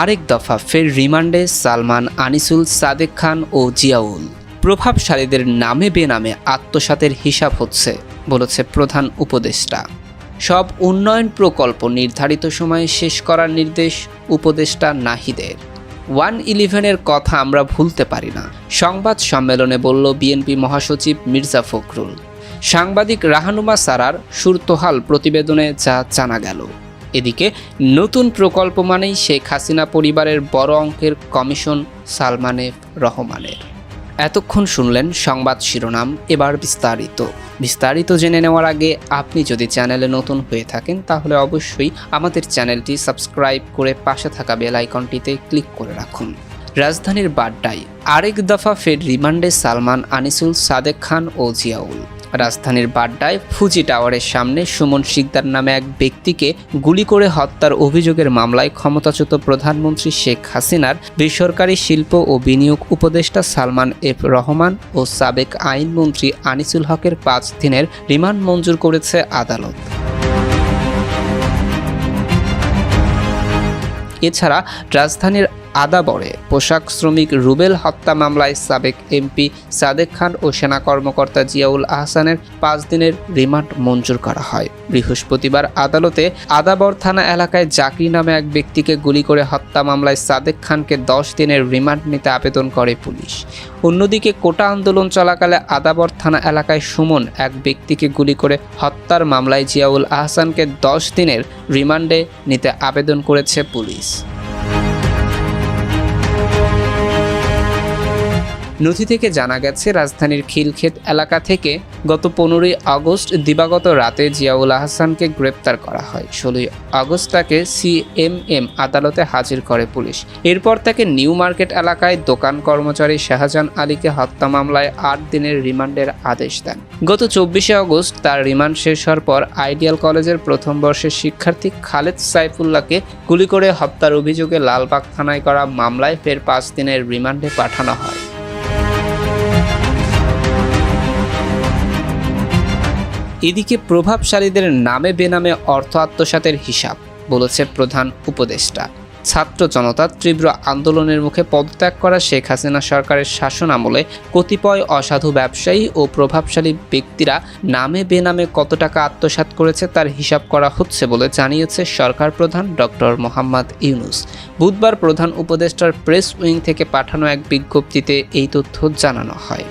আরেক দফা ফের রিমান্ডে সালমান, আনিসুল, সাদেক খান ও জিয়াউল। প্রভাবশালীদের নামে বেনামে আত্মসাতের হিসাব হচ্ছে, বলেছে প্রধান উপদেষ্টা। সব উন্নয়ন প্রকল্প নির্ধারিত সময়ে শেষ করার নির্দেশ উপদেষ্টা নাহিদের। ওয়ান ইলেভেনের কথা আমরা ভুলতে পারি না, সংবাদ সম্মেলনে বলল বিএনপি মহাসচিব মির্জা ফখরুল। সাংবাদিক রাহানুমা সারার সুরতোহাল প্রতিবেদনে যা জানা গেল। এদিকে নতুন প্রকল্প মানেই শেখ হাসিনা পরিবারের বড় অঙ্কের কমিশন সালমানে রহমানের। এতক্ষণ শুনলেন সংবাদ শিরোনাম, এবার বিস্তারিত। বিস্তারিত জেনে নেওয়ার আগে আপনি যদি চ্যানেলে নতুন হয়ে থাকেন, তাহলে অবশ্যই আমাদের চ্যানেলটি সাবস্ক্রাইব করে পাশে থাকা বেল আইকনটিতে ক্লিক করে রাখুন। রাজধানীর বাড্ডায় আরেক দফা ফের রিমান্ডে সালমান, আনিসুল, সাদেক খান ও জিয়াউল। রাজধানীর বাড্ডায় ফুজি টাওয়ারের সামনে সুমন শিকদার নামে এক ব্যক্তিকে গুলি করে হত্যার অভিযোগের মামলায় ক্ষমতাচ্যুত প্রধানমন্ত্রী শেখ হাসিনার বেসরকারি শিল্প ও বিনিয়োগ উপদেষ্টা সালমান এফ রহমান ও সাবেক আইনমন্ত্রী আনিসুল হকের পাঁচ দিনের রিমান্ড মঞ্জুর করেছে আদালত। এছাড়া রাজধানীর আদাবরে পোশাক শ্রমিক রুবেল হত্যা মামলায় সাবেক এমপি সাদেক খান ও সেনা কর্মকর্তা জিয়াউল আহসানের পাঁচ দিনের রিমান্ড মঞ্জুর করা হয়। বৃহস্পতিবার আদালতে আদাবর থানা এলাকায় জাকির নামে এক ব্যক্তিকে গুলি করে হত্যা মামলায় সাদেক খানকে দশ দিনের রিমান্ড নিতে আবেদন করে পুলিশ। অন্যদিকে কোটা আন্দোলন চলাকালে আদাবর থানা এলাকায় সুমন এক ব্যক্তিকে গুলি করে হত্যার মামলায় জিয়াউল আহসানকে দশ দিনের রিমান্ডে নিতে আবেদন করেছে পুলিশ। নথি থেকে জানা গেছে, রাজধানীর খিলক্ষেত এলাকা থেকে গত পনেরোই আগস্ট দিবাগত রাতে জিয়াউল আহসানকে গ্রেপ্তার করা হয়। ষোলোই আগস্ট তাকে সিএমএম আদালতে হাজির করে পুলিশ। এরপর তাকে নিউ মার্কেট এলাকায় দোকান কর্মচারী শাহজাহান আলীকে হত্যা মামলায় আট দিনের রিমান্ডের আদেশ দেন। গত চব্বিশে আগস্ট তার রিমান্ড শেষ হওয়ার পর আইডিয়াল কলেজের প্রথম বর্ষের শিক্ষার্থী খালেদ সাইফুল্লাহকে গুলি করে হত্যার অভিযোগে লালবাগ থানায় করা মামলায় ফের পাঁচ দিনের রিমান্ডে পাঠানো হয়। এদিকে প্রভাবশালীদের নামে বেনামে অর্থ আত্মসাতের হিসাব, বলেছে প্রধান উপদেষ্টা। ছাত্র জনতা তীব্র আন্দোলনের মুখে পদত্যাগ করা শেখ হাসিনা সরকারের শাসন আমলে কতিপয় অসাধু ব্যবসায়ী ও প্রভাবশালী ব্যক্তিরা নামে বেনামে কত টাকা আত্মসাৎ করেছে তার হিসাব করা হচ্ছে বলে জানিয়েছে সরকার প্রধান ডক্টর মোহাম্মদ ইউনুস। বুধবার প্রধান উপদেষ্টার প্রেস উইং থেকে পাঠানো এক বিজ্ঞপ্তিতে এই তথ্য জানানো হয়।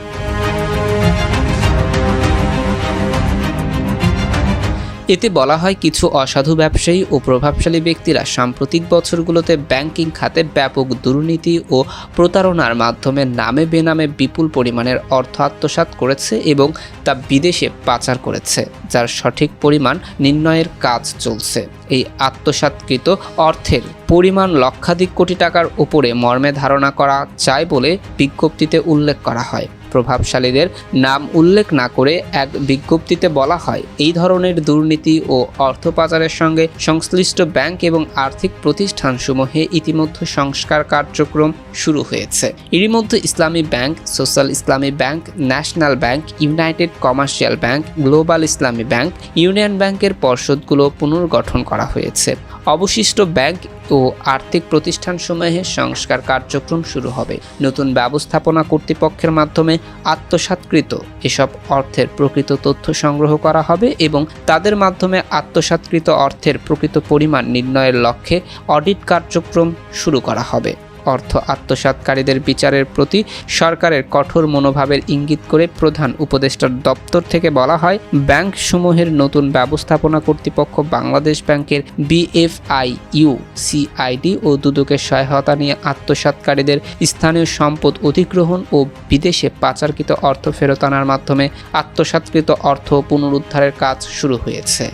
এতে বলা হয় কিছু অসাধু ব্যবসায়ী ও প্রভাবশালী ব্যক্তিরা সাম্প্রতিক বছরগুলোতে ব্যাংকিং খাতে ব্যাপক দুর্নীতি ও প্রতারণার মাধ্যমে নামে বেনামে বিপুল পরিমাণের অর্থ আত্মসাৎ করেছে এবং তা বিদেশে পাচার করেছে, যার সঠিক পরিমাণ নির্ণয়ের কাজ চলছে। এই আত্মসাৎকৃত অর্থের পরিমাণ লক্ষাধিক কোটি টাকার উপরে মর্মে ধারণা করা যায় বলে বিজ্ঞপ্তিতে উল্লেখ করা হয়। প্রভাবশালীদের নাম উল্লেখ না করে এক বিজ্ঞপ্তিতে বলা হয়, এই ধরনের দুর্নীতি ও অর্থ পাচারের সঙ্গে সংশ্লিষ্ট ব্যাংক এবং আর্থিক প্রতিষ্ঠানসমূহে ইতিমধ্যে সংস্কার কার্যক্রম শুরু হয়েছে। এরই মধ্যে Islami bank, social Islami bank, national bank, united commercial bank, global Islami bank, union ব্যাংকের পর্ষদগুলো পুনর্গঠন করা হয়েছে। অবশিষ্ট ব্যাংক ও আর্থিক প্রতিষ্ঠানসমূহে সংস্কার কার্যক্রম শুরু হবে। নতুন ব্যবস্থাপনা কর্তৃপক্ষের মাধ্যমে আত্মসাৎকৃত এসব অর্থের প্রকৃত তথ্য সংগ্রহ করা হবে এবং তাদের মাধ্যমে আত্মসাৎকৃত অর্থের প্রকৃত পরিমাণ নির্ণয়ের লক্ষ্যে অডিট কার্যক্রম শুরু করা হবে। অর্থ আত্মসাৎকারীদের বিচারের প্রতি সরকারের কঠোর মনোভাবের ইঙ্গিত করে প্রধান উপদেষ্টার দপ্তর থেকে বলা হয় ব্যাংক সমূহের নতুন ব্যবস্থাপনা কর্তৃপক্ষ বাংলাদেশ ব্যাংকের বিএফআইইউ সিআইডি ও দুদকের সহায়তা নিয়ে আত্মসাৎকারীদের স্থানীয় সম্পদ অধিগ্রহণ ও বিদেশে পাচারকৃত অর্থ ফেরত আনার মাধ্যমে আত্মসাৎকৃত অর্থ পুনরুদ্ধারের কাজ শুরু হয়েছে।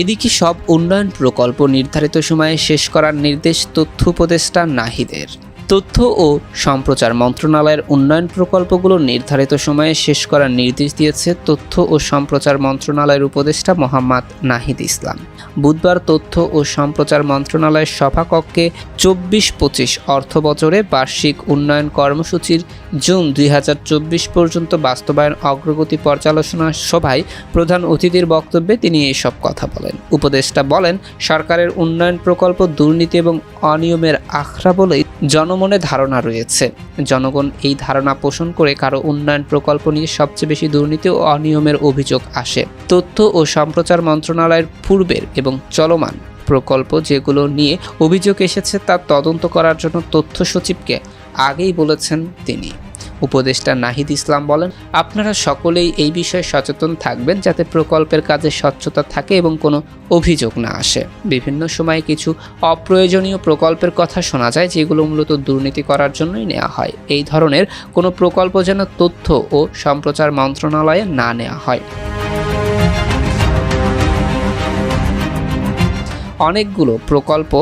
এদিকে সব উন্নয়ন প্রকল্প নির্ধারিত সময়ে শেষ করার নির্দেশ তথ্য উপদেষ্টা নাহিদের। তথ্য ও সম্প্রচার মন্ত্রণালয়ের উন্নয়ন প্রকল্পগুলো নির্ধারিত সময়ে শেষ করার নির্দেশ দিয়েছে তথ্য ও সম্প্রচার মন্ত্রণালয়ের উপদেষ্টা মোহাম্মদ নাহিদ ইসলাম। বুধবার তথ্য ও সম্প্রচার মন্ত্রণালয়ের সভাকক্ষে চব্বিশ পঁচিশ অর্থ বছরে বার্ষিক উন্নয়ন কর্মসূচির জুন দুই হাজার চব্বিশ পর্যন্ত বাস্তবায়ন অগ্রগতি পর্যালোচনা সভায় প্রধান অতিথির বক্তব্যে তিনি এসব কথা বলেন। উপদেষ্টা বলেন, সরকারের উন্নয়ন প্রকল্প দুর্নীতি এবং অনিয়মের আখড়া বলেই জনমনে ধারণা রয়েছে। জনগণ এই ধারণা পোষণ করে কারও উন্নয়ন প্রকল্প নিয়ে সবচেয়ে বেশি দুর্নীতি ও অনিয়মের অভিযোগ আসে। তথ্য ও সম্প্রচার মন্ত্রণালয়ের পূর্বের এবং চলমান প্রকল্প যেগুলো নিয়ে অভিযোগ এসেছে তা তদন্ত করার জন্য তথ্য সচিবকে আগেই বলেছেন তিনি। উপদেষ্টা নাহিদ ইসলাম বলেন, আপনারা সকলেই এই বিষয়ে সচেতন থাকবেন যাতে প্রকল্পের কাজে স্বচ্ছতা থাকে এবং কোনো অভিযোগ না আসে। বিভিন্ন সময়ে কিছু অপ্রয়োজনীয় প্রকল্পের কথা শোনা যায় যেগুলো মূলত দুর্নীতি করার জন্যই নেওয়া হয়। এই ধরনের কোনো প্রকল্প যেন তথ্য ও সম্প্রচার মন্ত্রণালয়ে না নেওয়া হয়। অনেকগুলো প্রকল্প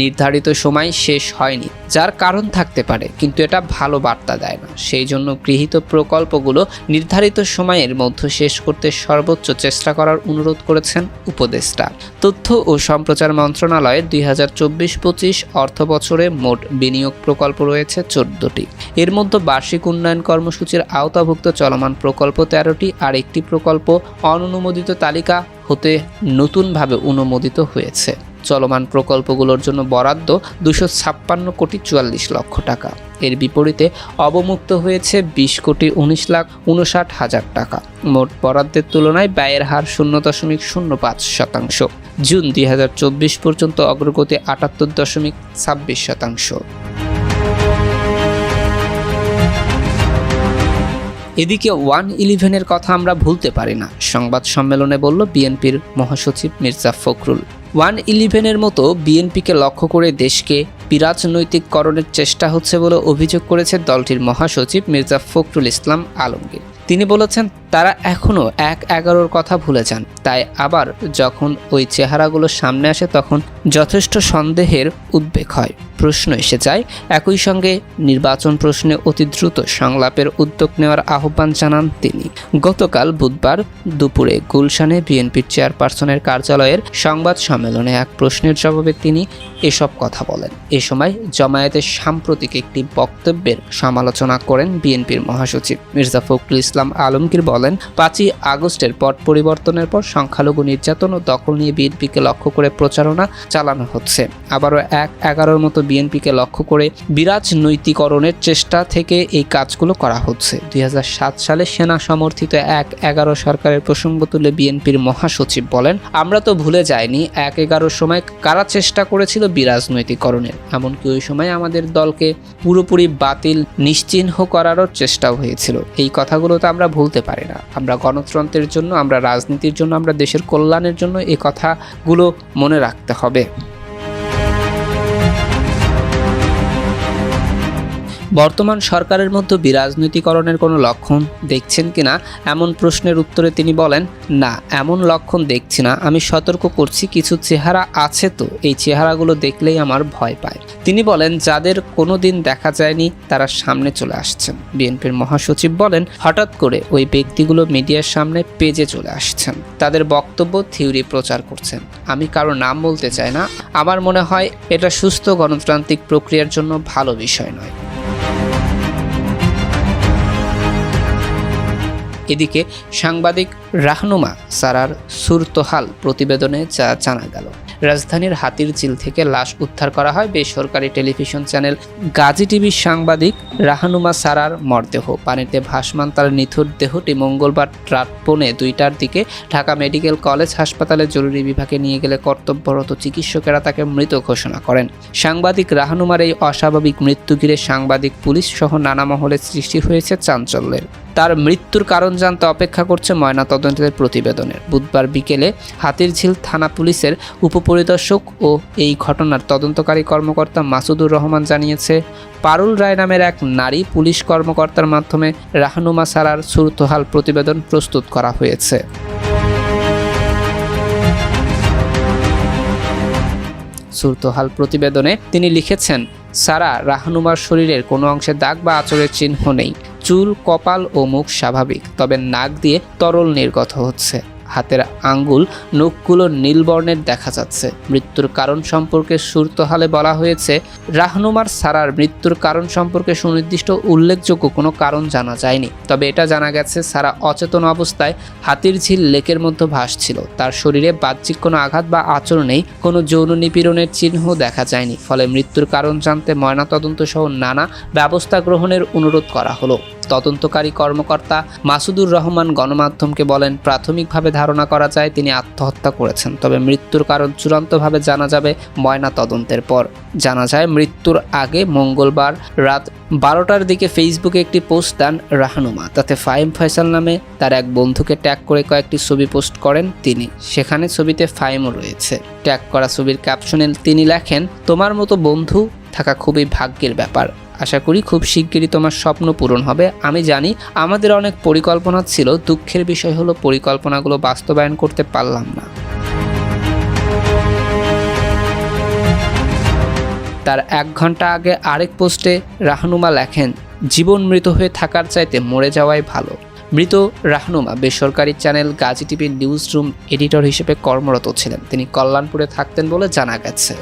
নির্ধারিত সময় শেষ হয়নি, যার কারণ থাকতে পারে, কিন্তু এটা ভালো বার্তা দেয় না। সেই জন্য গৃহীত প্রকল্পগুলো নির্ধারিত সময়ের মধ্যে শেষ করতে সর্বোচ্চ চেষ্টা করার অনুরোধ করেছেন উপদেষ্টা। তথ্য ও সম্প্রচার মন্ত্রণালয়ের দুই হাজার চব্বিশ পঁচিশ অর্থ বছরে মোট বিনিয়োগ প্রকল্প রয়েছে চোদ্দটি। এর মধ্যে বার্ষিক উন্নয়ন কর্মসূচির আওতাভুক্ত চলমান প্রকল্প তেরোটি আর একটি প্রকল্প অননুমোদিত তালিকা হতে নতুনভাবে অনুমোদিত হয়েছে। চলমান প্রকল্পগুলোর জন্য বরাদ্দ দুশো ছাপ্পান্ন কোটি চুয়াল্লিশ লক্ষ টাকা। এর বিপরীতে অবমুক্ত হয়েছে বিশ কোটি উনিশ লাখ উনষাট হাজার টাকা। মোট বরাদ্দের তুলনায় ব্যয়ের হার শূন্য দশমিক শূন্য পাঁচ শতাংশ। জুন দুই হাজার চব্বিশ পর্যন্ত অগ্রগতি আটাত্তর দশমিক ছাব্বিশ শতাংশ। এদিকে ওয়ান ইলেভেনের কথা আমরা ভুলতে পারি না। সংবাদ সম্মেলনে বলল বিএনপির মহাসচিব মির্জা ফখরুল। ওয়ান ইলেভেনের মতো বিএনপিকে লক্ষ্য করে দেশকে বিরাজনৈতিককরণের চেষ্টা হচ্ছে বলে অভিযোগ করেছে দলটির মহাসচিব মির্জা ফখরুল ইসলাম আলমগীর। তিনি বলেছেন, তারা এখনও এক এগারোর কথা ভুলে যান। তাই আবার যখন ওই চেহারাগুলো সামনে আসে, তখন যথেষ্ট সন্দেহের উদ্বেগ হয়। প্রশ্ন এসে যায়। একই সঙ্গে নির্বাচন প্রশ্নে অতি দ্রুত সংলাপের উদ্যোগ নেওয়ার আহ্বান জানান তিনি। গতকাল বুধবার দুপুরে গুলশানে বিএনপির চেয়ারপারসনের কার্যালয়ের সংবাদ সম্মেলনে এক প্রশ্নের জবাবে তিনি এসব কথা বলেন। এ সময় জামায়াতের সাম্প্রতিক একটি বক্তব্যের সমালোচনা করেন বিএনপির মহাসচিব। মির্জা ফখরুল ইসলাম আলমগীর বলেন, পাঁচই আগস্টের পট পরিবর্তনের পর সংখ্যালঘু নির্যাতন ও দখল নিয়ে বিএনপিকে লক্ষ্য করে প্রচারণা চালানো হচ্ছে। আবারও এক এগারোর মতো বিএনপিকে লক্ষ্য করে বিরাজনৈতিকরণের চেষ্টা থেকে এই কাজগুলো করা হচ্ছে। দু হাজার সাত সালে সেনা সমর্থিত এক এগারো সরকারের প্রসঙ্গ তুলে বিএনপির মহাসচিব বলেন, আমরা তো ভুলে যাইনি, এক এগারোর সময় কারা চেষ্টা করেছিল বিরাজনৈতিকরণের। এমনকি ওই সময় আমাদের দলকে পুরোপুরি বাতিল, নিশ্চিহ্ন করারও চেষ্টাও হয়েছিল। এই কথাগুলো তো আমরা ভুলতে পারি না। আমরা গণতন্ত্রের জন্য, আমরা রাজনীতির জন্য, আমরা দেশের কল্যাণের জন্য এই কথাগুলো মনে রাখতে হবে। বর্তমান সরকারের মধ্যে বিরাজনীতিকরণের কোনো লক্ষণ দেখছেন কিনা? এমন প্রশ্নের উত্তরে তিনি বলেন, না, এমন লক্ষণ দেখছি না। আমি সতর্ক করছি, কিছু চেহারা আছে তো। এই চেহারাগুলো দেখলেই আমার ভয় পায়। তিনি বলেন, যাদের কোনো দিন দেখা যায়নি, তারা সামনে চলে আসছেন। বিএনপির মহাসচিব বলেন, হঠাৎ করে ওই ব্যক্তিগুলো মিডিয়ার সামনে পেজে চলে আসছেন। তাদের বক্তব্য, থিওরি প্রচার করছেন। আমি কারও নাম বলতে চাই না। আমার মনে হয় এটা সুস্থ গণতান্ত্রিক প্রক্রিয়ার জন্য ভালো বিষয় নয়। এদিকে সাংবাদিক রাহনুমা সারার সুরতহাল প্রতিবেদনে যা জানা গেল। রাজধানীর হাতির চিল থেকে লাশ উদ্ধার করা হয় বেসরকারি টেলিভিশন চ্যানেল গাজী টিভির সাংবাদিক রাহানুমা সারার মরদেহ। পানিতে ভাসমান তার নিথুর দেহটি মঙ্গলবার রাত পৌনে দুইটার দিকে ঢাকা মেডিকেল কলেজ হাসপাতালে জরুরি বিভাগে নিয়ে গেলে কর্তব্যরত চিকিৎসকেরা তাকে মৃত ঘোষণা করেন। সাংবাদিক রাহানুমার এই অস্বাভাবিক মৃত্যু ঘিরে সাংবাদিক, পুলিশ সহ নানা মহলে সৃষ্টি হয়েছে চাঞ্চল্যের। তার মৃত্যুর কারণ জানতে অপেক্ষা করছে ময়নাতদন্তের প্রতিবেদনের। বুধবার বিকেলে হাতিরঝিল থানা পুলিশের উপপরিদর্শক ও এই ঘটনার তদন্তকারী কর্মকর্তা মাসুদুর রহমান জানিয়েছে, পারুল রায় নামের এক নারী পুলিশ কর্মকর্তার মাধ্যমে রাহনুমা সারার সুরতহাল প্রতিবেদন প্রস্তুত করা হয়েছে। সুরতহাল প্রতিবেদনে তিনি লিখেছেন, সারা রাহনুমার শরীরের কোনো অংশে দাগ বা আচরের চিহ্ন নেই, চুল, কপাল ও মুখ স্বাভাবিক, তবে নাক দিয়ে তরল নির্গত হচ্ছে। হাতের আঙ্গুল, নখগুলো নীলবর্ণের দেখা যাচ্ছে। মৃত্যুর কারণ সম্পর্কে সুরতহালে বলা হয়েছে, রাহনুমার সারার মৃত্যুর কারণ সম্পর্কে সুনির্দিষ্ট উল্লেখযোগ্য কোনো কারণ জানা যায়নি। তবে এটা জানা গেছে, সারা অচেতন অবস্থায় হাতির ঝিল লেকের মধ্যে ভাসছিল। তার শরীরে বাহ্যিক কোনো আঘাত বা আচরণেই কোনো যৌন নিপীড়নের চিহ্ন দেখা যায়নি। ফলে মৃত্যুর কারণ জানতে ময়নাতদন্ত সহ নানা ব্যবস্থা গ্রহণের অনুরোধ করা হলো। তদন্তকারী কর্মকর্তা মাসুদুর রহমান গণমাধ্যমকে বলেন, প্রাথমিকভাবে ধারণা করা যায় তিনি আত্মহত্যা করেছেন, তবে মৃত্যুর কারণ চূড়ান্তভাবে জানা যাবে ময়না তদন্তের পর। জানা যায়, মৃত্যুর আগে মঙ্গলবার রাত বারোটার দিকে ফেসবুকে একটি পোস্ট দেন রাহানুমা। তাতে ফাইম ফয়সাল নামে তার এক বন্ধুকে ট্যাগ করে কয়েকটি ছবি পোস্ট করেন তিনি। সেখানে ছবিতে ফাইমও রয়েছে। ট্যাগ করা ছবির ক্যাপশনে তিনি লেখেন, তোমার মতো বন্ধু থাকা খুবই ভাগ্যের ব্যাপার। আশা করি খুব শিগগিরই তোমার স্বপ্ন পূরণ হবে। আমি জানি আমাদের অনেক পরিকল্পনা ছিল, দুঃখের বিষয় হলো পরিকল্পনাগুলো বাস্তবায়ন করতে পারলাম না। তার এক ঘণ্টা আগে আরেক পোস্টে রাহনুমা লেখেন, জীবন মৃত হয়ে থাকার চাইতে মরে যাওয়াই ভালো। মৃত রাহনুমা বেসরকারি চ্যানেল গাজী টিভির নিউজ রুম এডিটর হিসেবে কর্মরত ছিলেন। তিনি কল্যাণপুরে থাকতেন বলে জানা গেছে।